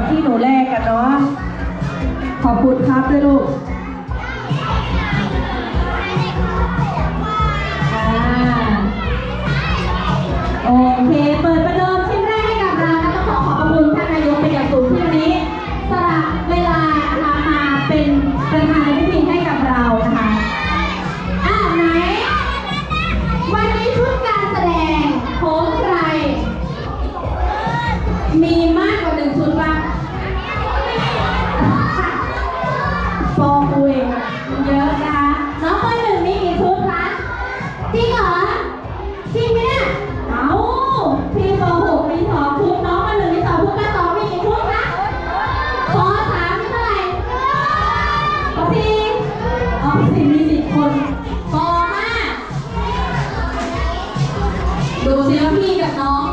กับที่หนูแลกกันเนาะ ขอบคุณครับด้วยลูกโอเค เปิดประเดิม มีมากกว่าหนึ่งชุดป่ะฟองอุยเยอะนะคะ น้องเต้หนึ่งมีกี่ชุดคะ จริงเหรอ จริงไหมเนี่ยเอาพี่ฟองหกมีสองชุด น้องมาหนึ่งมีสองชุดมาสองมีกี่ชุดคะฟอสามเท่าไหร่พี่อ๋อสี่มีสิบคนฟอห้าดูสิว่าพี่กับน้อง